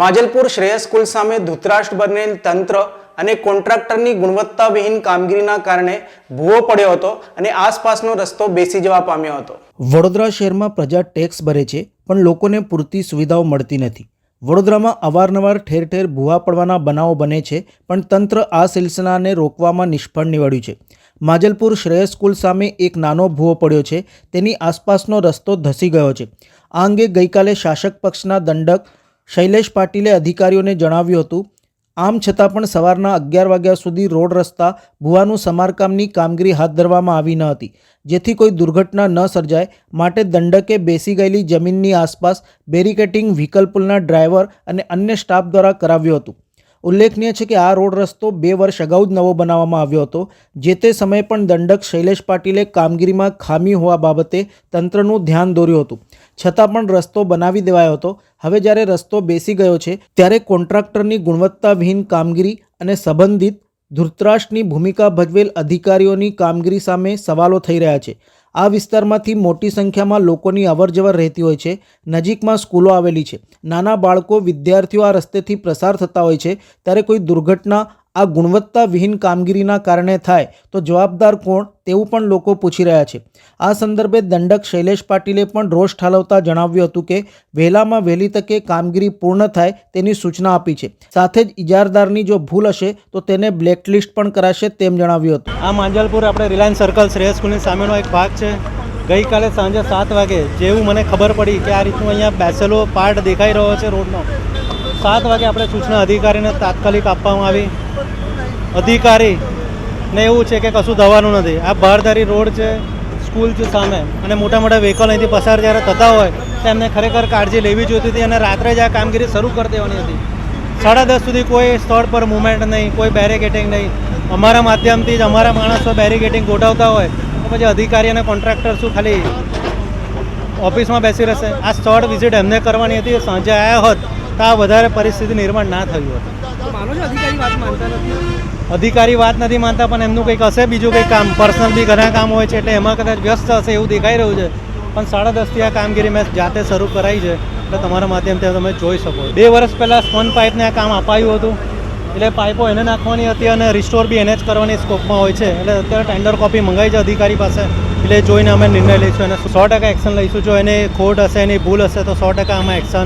Majalpur Shreyas school સામે ધૂતરાષ્ટ્ર બનેલ તંત્ર અને કોન્ટ્રાક્ટરની ગુણવત્તાવિહીન કામગીરીના કારણે ભૂવો પડ્યો હતો અને આસપાસનો રસ્તો બેસી જવા પામ્યો હતો. વડોદરા શહેરમાં પ્રજા ટેક્સ ભરે છે, પણ લોકોને પૂરતી સુવિધાઓ મળતી નથી. વડોદરામાં અવારનવાર ઠેર ઠેર ભૂવા પડવાના બનાવો બને છે, પણ તંત્ર આ સિલસિલાને રોકવામાં નિષ્ફળ નીવડ્યું છે. માજલપુર શ્રેયસ સ્કૂલ સામે એક નાનો ભૂવો પડ્યો છે, તેની આસપાસનો રસ્તો ધસી ગયો છે. આ અંગે ગઈકાલે શાસક પક્ષના દંડક શૈલેષ પાટીલે અધિકારીઓને જણાવ્યું હતું, આમ છતાં પણ સવારના અગિયાર વાગ્યા સુધી રોડ રસ્તા, ભૂવાનું સમારકામની કામગીરી હાથ ધરવામાં આવી ન હતી. જેથી કોઈ દુર્ઘટના ન સર્જાય, માટે દંડકે બેસી ગયેલી જમીનની આસપાસ બેરિકેટિંગ વ્હીકલ પુલના ડ્રાઈવર અને અન્ય સ્ટાફ દ્વારા કરાવ્યું હતું. ઉલ્લેખનીય છે કે આ રોડ રસ્તો બે વર્ષ અગાઉ જ નવો બનાવવામાં આવ્યો હતો, જે તે સમયે પણ દંડક શૈલેષ પાટીલે કામગીરીમાં ખામી હોવા બાબતે તંત્રનું ધ્યાન દોર્યું હતું. છતાં પણ રસ્તો બનાવી દેવાયો હતો. હવે જ્યારે રસ્તો બેસી ગયો છે, ત્યારે કોન્ટ્રાક્ટરની ગુણવત્તાવિહીન કામગીરી અને સંબંધિત ધૃતરાષ્ટ્રની ભૂમિકા ભજવેલ અધિકારીઓની કામગીરી સામે સવાલો થઈ રહ્યા છે. આ વિસ્તારમાંથી મોટી સંખ્યામાં લોકોની અવરજવર રહેતી હોય છે. નજીકમાં સ્કૂલો આવેલી છે. નાના બાળકો, વિદ્યાર્થીઓ આ રસ્તેથી પ્રસાર થતા હોય છે. ત્યારે કોઈ દુર્ઘટના આ ગુણવત્તાવિહીન કામગીરીના કારણે થાય તો જવાબદાર કોણ તેવું પણ લોકો પૂછી રહ્યા છે. આ સંદર્ભે દંડક શૈલેષ પાટીલે પણ રોષ ઠાલવતા જણાવ્યું હતું કે, વહેલામાં વહેલી તકે કામગીરી પૂર્ણ થાય તેની સૂચના આપી છે. સાથે જ ઇજારદારની જો ભૂલ હશે તો તેને બ્લેકલિસ્ટ પણ કરાશે તેમ જણાવ્યું હતું. આ માંજલપુર આપણે રિલાયન્સ સર્કલ શ્રેયસ સ્કૂલની સામેનો એક ભાગ છે. ગઈકાલે સાંજે સાત વાગે જેવું મને ખબર પડી કે આ રીતનું અહીંયા બેસેલો પાર્ટ દેખાઈ રહ્યો છે રોડનો. સાત વાગે આપણે સૂચના અધિકારીને તાત્કાલિક આપવામાં આવી. અધિકારી ને એવું છે કે કશું દવાનું નથી. આ બારદારી રોડ છે, સ્કૂલ છે સામે. અને મોટા મોટા વ્હીકલ અહીંથી પસાર જ્યારે થતા હોય, તો એમને ખરેખર કાળજી લેવી જોઈતી હતી અને રાત્રે જ આ કામગીરી શરૂ કરી દેવાની હતી. સાડા દસ સુધી કોઈ સ્થળ પર મુવમેન્ટ નહીં, કોઈ બેરિકેટિંગ નહીં. અમારા માધ્યમથી જ અમારા માણસો બેરિકેટિંગ ગોઠવતા હોય, તો પછી અધિકારી અને કોન્ટ્રાક્ટર શું ખાલી ઓફિસમાં બેસી રહેશે? આ સ્થળ વિઝિટ એમને કરવાની હતી. સાંજે આવ્યા હોત તો આ વધારે પરિસ્થિતિ નિર્માણ ના થયું હતું. અધિકારી વાત નથી? માનતા પણ એમનું કંઈક હશે બીજું કંઈક કામ? પર્સનલ બી ઘણા કામ હોય છે એટલે એમાં કદાચ વ્યસ્ત હશે એવું દેખાઈ રહ્યું છે. પણ સાડા દસથી આ કામગીરી મેં જાતે શરૂ કરાઈ છે એટલે તમારા માધ્યમથી તમે જોઈ શકો બે વર્ષ પહેલાં સ્પન પાઇપને આ કામ અપાયું હતું એટલે પાઇપો એને નાખવાની હતી અને રિસ્ટોર બી એને જ કરવાની સ્કોપમાં હોય છે. એટલે અત્યારે ટેન્ડર કોપી મંગાવી છે અધિકારી પાસે એટલે જોઈને અમે નિર્ણય લઈશું અને સો ટકા એક્શન લઈશું. જો એને ખોટ હશે એની ભૂલ હશે તો સો ટકા આમાં એક્શન